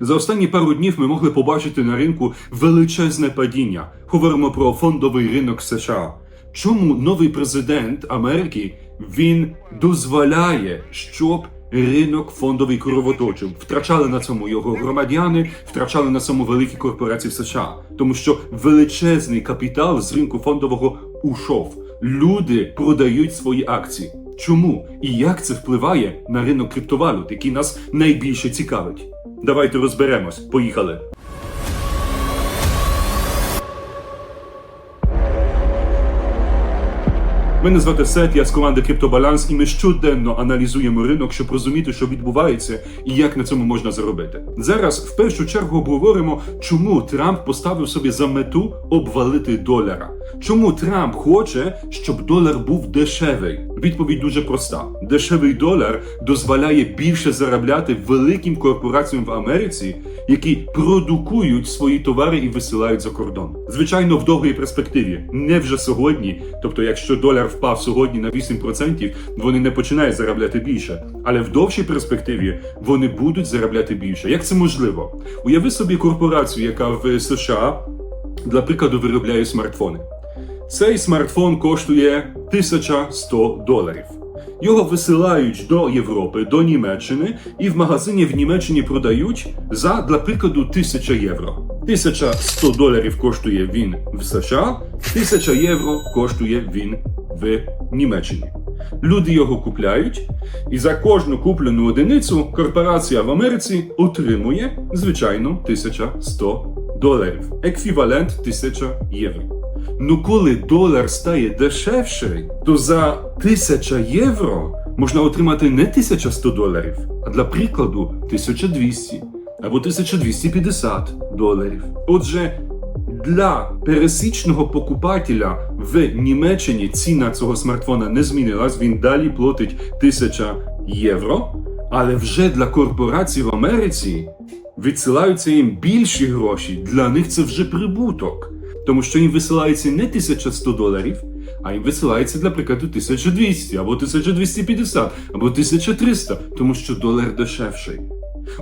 За останні пару днів ми могли побачити на ринку величезне падіння. Говоримо про фондовий ринок США. Чому новий президент Америки він дозволяє, щоб ринок фондовий кровоточив? Втрачали на цьому його громадяни, втрачали на цьому великі корпорації США, тому що величезний капітал з ринку фондового ушов. Люди продають свої акції. Чому і як це впливає на ринок криптовалют, який нас найбільше цікавить? Давайте розберемось. Поїхали. Мене звати Сет, я з команди Криптобаланс, і ми щоденно аналізуємо ринок, щоб розуміти, що відбувається і як на цьому можна заробити. Зараз в першу чергу обговоримо, чому Трамп поставив собі за мету обвалити долара. Чому Трамп хоче, щоб долар був дешевий? Відповідь дуже проста: дешевий долар дозволяє більше заробляти великим корпораціям в Америці, які продукують свої товари і висилають за кордон. Звичайно, в довгій перспективі, не вже сьогодні. Тобто, якщо долар впав сьогодні на 8%, вони не починають заробляти більше. Але в довшій перспективі вони будуть заробляти більше. Як це можливо? Уяви собі корпорацію, яка в США, для прикладу, виробляє смартфони. Цей смартфон коштує 1100 доларів. Його висилають до Європи, до Німеччини, і в магазині в Німеччині продають за, для прикладу, 1000 євро. 1100 доларів коштує він в США, 1000 євро коштує він в Німеччині. Люди його купляють, і за кожну куплену одиницю корпорація в Америці отримує, звичайно, 1100 доларів. Еквівалент 1000 євро. Ну коли долар стає дешевший, то за 1000 євро можна отримати не 1100 доларів, а для прикладу 1200 або 1250 доларів. Отже, для пересічного покупателя в Німеччині ціна цього смартфона не змінилась, він далі платить 1000 євро. Але вже для корпорацій в Америці відсилаються їм більші гроші. Для них це вже прибуток. Тому що їм висилається не 1100 доларів, а їм висилається, для прикладу, 1200, або 1250, або 1300, тому що долар дешевший.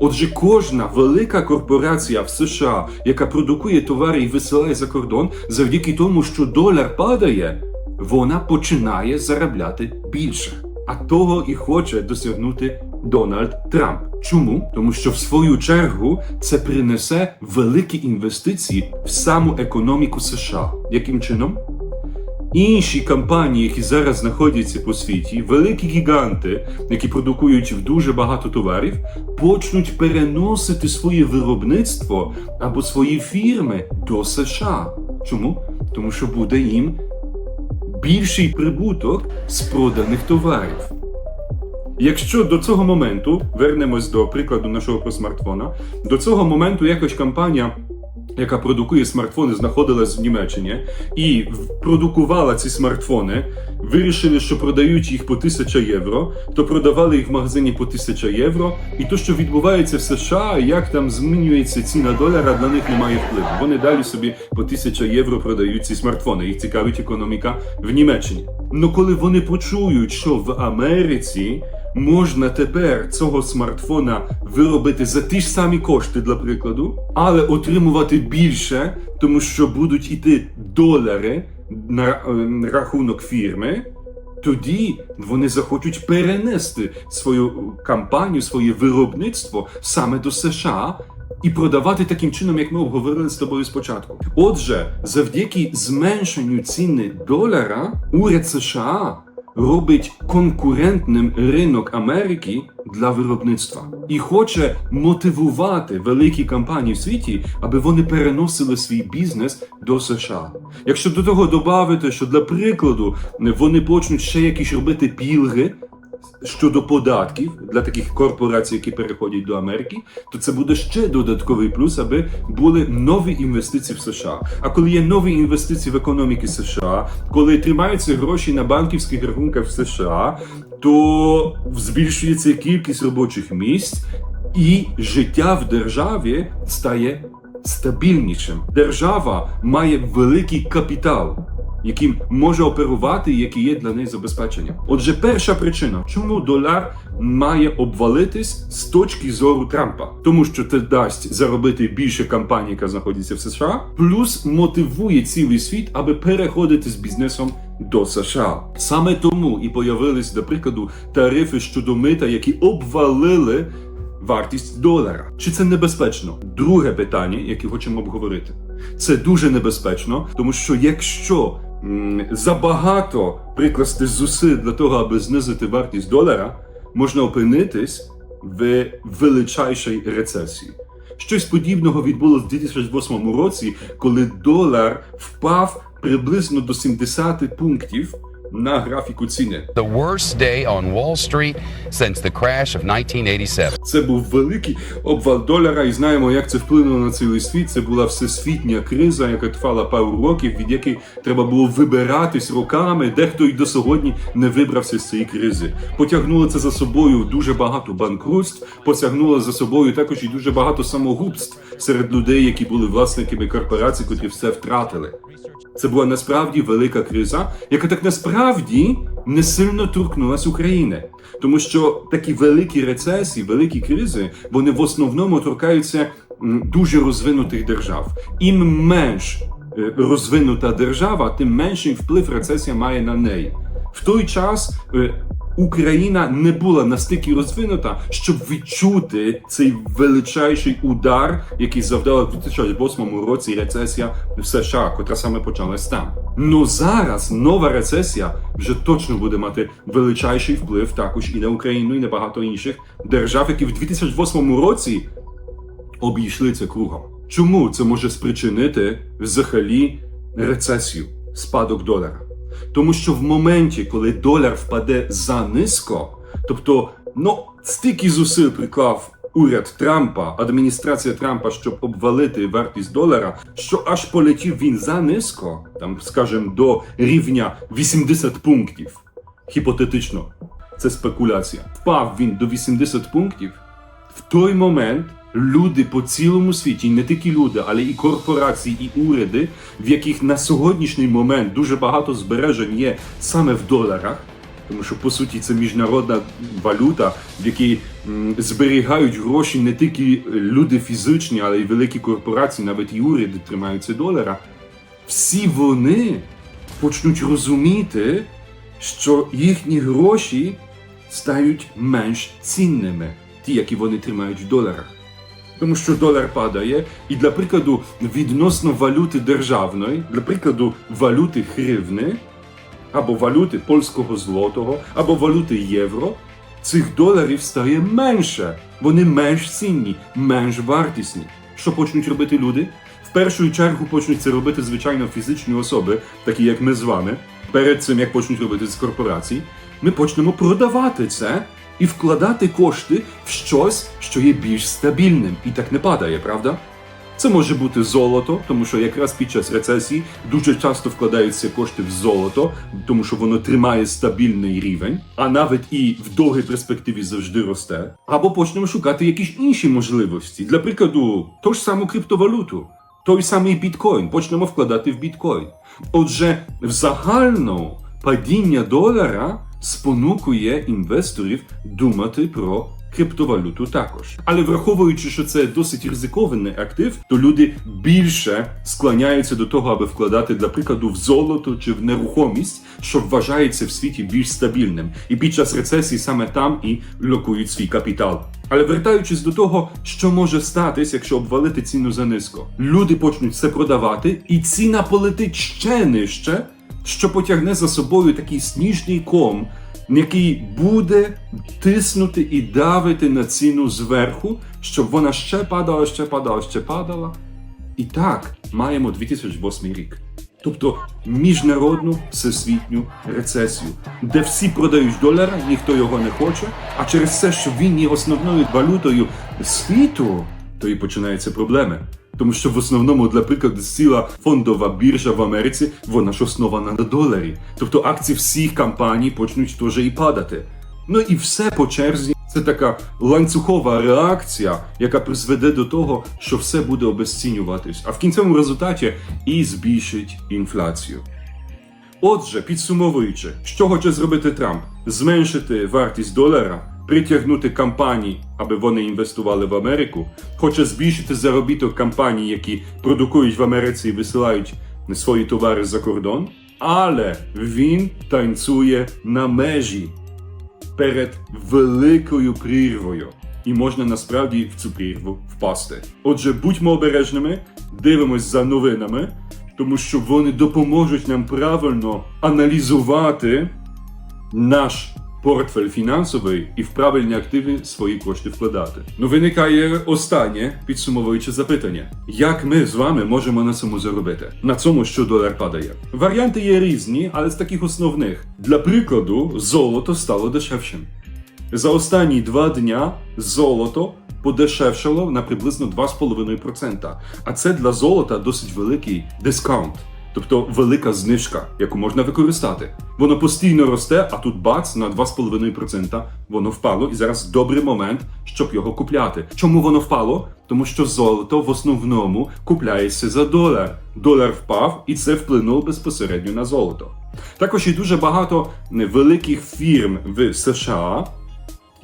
Отже, кожна велика корпорація в США, яка продукує товари і висилає за кордон, завдяки тому, що долар падає, вона починає заробляти більше. А того і хоче досягнути Дональд Трамп. Чому? Тому що в свою чергу це принесе великі інвестиції в саму економіку США. Яким чином? Інші компанії, які зараз знаходяться по світі, великі гіганти, які продукують дуже багато товарів, почнуть переносити своє виробництво або свої фірми до США. Чому? Тому що буде їм більший прибуток з проданих товарів. Якщо до цього моменту вернемось до прикладу нашого смартфона, до цього моменту якось компанія, яка продукує смартфони, знаходилась в Німеччині і продукувала ці смартфони, вирішили, що продають їх по 1000 євро, то продавали їх в магазині по 1000 євро. І то, що відбувається в США, як там змінюється ціна долара, для них немає впливу. Вони далі собі по 1000 євро продають ці смартфони. Їх цікавить економіка в Німеччині. Ну коли вони почують, що в Америці можна тепер цього смартфона виробити за ті ж самі кошти, для прикладу, але отримувати більше, тому що будуть іти долари на е, рахунок фірми. Тоді вони захочуть перенести свою кампанію, своє виробництво саме до США і продавати таким чином, як ми обговорили з тобою спочатку. Отже, завдяки зменшенню ціни долара, уряд США робить конкурентним ринок Америки для виробництва і хоче мотивувати великі компанії в світі, аби вони переносили свій бізнес до США. Якщо до того додати, що для прикладу вони почнуть ще якісь робити пільги. Щодо податків для таких корпорацій, які переходять до Америки, то це буде ще додатковий плюс, аби були нові інвестиції в США. А коли є нові інвестиції в економіки США, коли тримаються гроші на банківських рахунках в США, то збільшується кількість робочих місць, і життя в державі стає стабільнішим. Держава має великий капітал. яким може оперувати, які є для неї забезпеченням. Отже, перша причина, чому долар має обвалитись з точки зору Трампа, тому що це дасть заробити більше компаній, яка знаходиться в США, плюс мотивує цілий світ, аби переходити з бізнесом до США. Саме тому і появились, до прикладу, тарифи щодо мита, які обвалили вартість долара. Чи це небезпечно? Друге питання, яке хочемо обговорити. Це дуже небезпечно, тому що якщо м, забагато прикласти зусиль для того, аби знизити вартість долара, можна опинитись в величайшій рецесії. Щось подібного відбулося в 2008 році, коли долар впав приблизно до 70 пунктів на графіку ціни. The worst day on Wall Street since the crash of 1987. Це був великий обвал долара, і знаємо, як це вплинуло на цілий світ. Це була всесвітня криза, яка тривала пару років, від якої треба було вибиратись роками. Дехто й до сьогодні не вибрався з цієї кризи. Потягнуло це за собою дуже багато банкрутств, потягнуло за собою також і дуже багато самогубств серед людей, які були власниками корпорацій, котрі все втратили. Це була насправді велика криза, яка так насправді не сильно торкнулася України. Тому що такі великі рецесії, великі кризи, вони в основному торкаються дуже розвинутих держав. Ім менш е, розвинута держава, тим менший вплив рецесія має на неї. В той час е, Україна не була настільки розвинута, щоб відчути цей величайший удар, який завдала в 2008 році рецесія в США, котра саме почалась там. Ну зараз нова рецесія вже точно буде мати величайший вплив також і на Україну, і на багато інших держав, які в 2008 році обійшли це кругом. Чому це може спричинити взагалі рецесію, спадок долара? Тому що в моменті, коли долар впаде за низько, тобто ну стільки зусиль приклав уряд Трампа, адміністрація Трампа, щоб обвалити вартість долара, що аж полетів він за низько, там, скажімо, до рівня 80 пунктів. Хіпотетично, це спекуляція. Впав він до 80 пунктів. В той момент люди по цілому світі, і не тільки люди, але і корпорації, і уряди, в яких на сьогоднішній момент дуже багато збережень є саме в доларах, тому що по суті це міжнародна валюта, в якій м, зберігають гроші не тільки люди фізичні, але й великі корпорації, навіть і уряди тримаються долара. Всі вони почнуть розуміти, що їхні гроші стають менш цінними, ті, які вони тримають в доларах. Тому що долар падає, і для прикладу, відносно валюти державної, для прикладу, валюти гривни, або валюти польського злотого, або валюти євро, цих доларів стає менше. Вони менш цінні, менш вартісні. Що почнуть робити люди? В першу чергу почнуть це робити звичайно фізичні особи, такі як ми з вами. Перед цим як почнуть робити з корпорацій, ми почнемо продавати це і вкладати кошти в щось, що є більш стабільним, і так не падає, правда? Це може бути золото, тому що якраз під час рецесії дуже часто вкладаються кошти в золото, тому що воно тримає стабільний рівень, а навіть і в довгій перспективі завжди росте. Або почнемо шукати якісь інші можливості. Для прикладу, ту ж саму криптовалюту, той самий біткоін, почнемо вкладати в біткоін. Отже, в загальному падіння долара спонукує інвесторів думати про криптовалюту також. Але враховуючи, що це досить ризикований актив, то люди більше склоняються до того, аби вкладати, для прикладу, в золото чи в нерухомість, що вважається в світі більш стабільним. І під час рецесії саме там і локують свій капітал. Але вертаючись до того, що може статись, якщо обвалити ціну за низько, люди почнуть все продавати, і ціна полетить ще нижче, що потягне за собою такий сніжний ком, який буде тиснути і давити на ціну зверху, щоб вона ще падала, ще падала, ще падала. І так маємо 2008 рік. Тобто міжнародну всесвітню рецесію, де всі продають долара, ніхто його не хоче, а через те, що він є основною валютою світу, то і починаються проблеми. Тому що в основному, для прикладу, ціла фондова біржа в Америці, вона ж основана на доларі. Тобто акції всіх компаній почнуть теж і падати. Ну і все по черзі. Це така ланцюгова реакція, яка призведе до того, що все буде обезцінюватись, а в кінцевому результаті і збільшить інфляцію. Отже, підсумовуючи, що хоче зробити Трамп? Зменшити вартість долара, притягнути компаній, аби вони інвестували в Америку, хоче збільшити заробіток компаній, які продукують в Америці і висилають свої товари за кордон, але він танцює на межі перед великою прірвою. І можна насправді в цю прірву впасти. Отже, будьмо обережними, дивимось за новинами, тому що вони допоможуть нам правильно аналізувати наш портфель фінансовий і в правильні активи свої кошти вкладати. Ну виникає останнє підсумовуюче запитання: як ми з вами можемо на цьому заробити? На цьому, що долар падає? Варіанти є різні, але з таких основних. Для прикладу, золото стало дешевшим. За останні два дня золото подешевшало на приблизно 2,5%. А це для золота досить великий дискаунт, тобто велика знижка, яку можна використати. Воно постійно росте, а тут бац на 2,5% воно впало, і зараз добрий момент, щоб його купляти. Чому воно впало? Тому що золото в основному купляється за долар. Долар впав, і це вплинуло безпосередньо на золото. Також є дуже багато великих фірм в США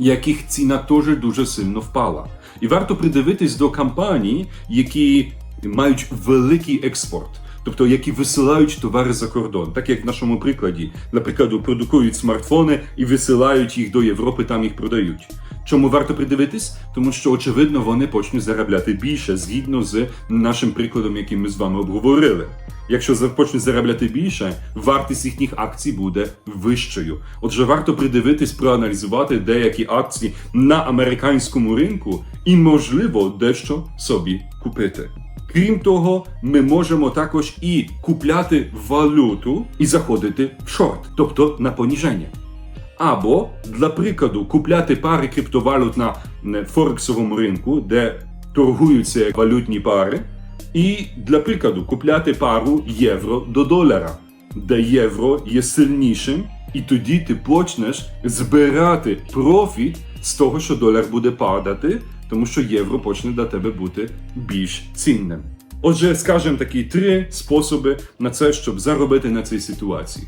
яких ціна теж дуже сильно впала. І варто придивитись до компаній, які мають великий експорт. Тобто, які висилають товари за кордон, так як в нашому прикладі, наприклад, продукують смартфони і висилають їх до Європи, там їх продають. Чому варто придивитись? Тому що очевидно вони почнуть заробляти більше згідно з нашим прикладом, який ми з вами обговорили. Якщо почнуть заробляти більше, вартість їхніх акцій буде вищою. Отже, варто придивитись, проаналізувати деякі акції на американському ринку і, можливо, дещо собі купити. Крім того, ми можемо також і купляти валюту і заходити в шорт, тобто на поніження. Або, для прикладу, купляти пари криптовалют на е, Форексовому ринку, де торгуються валютні пари, і для прикладу купляти пару євро до долара, де євро є сильнішим, і тоді ти почнеш збирати профіт з того, що долар буде падати, тому що євро почне для тебе бути більш цінним. Отже, скажемо такі три способи на це, щоб заробити на цій ситуації: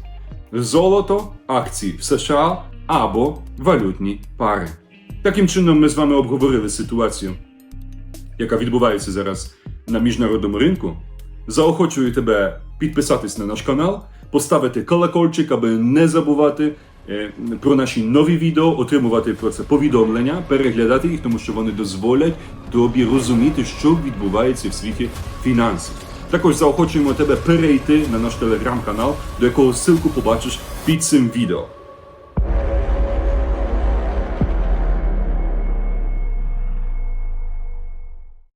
золото, акції в США або валютні пари. Таким чином, ми з вами обговорили ситуацію, яка відбувається зараз на міжнародному ринку. Заохочую тебе підписатись на наш канал, поставити колокольчик, аби не забувати про наші нові відео, отримувати про це повідомлення, переглядати їх, тому що вони дозволять тобі розуміти, що відбувається в світі фінансів. Також заохочуємо тебе перейти на наш телеграм-канал, до якого ссылку побачиш під цим відео.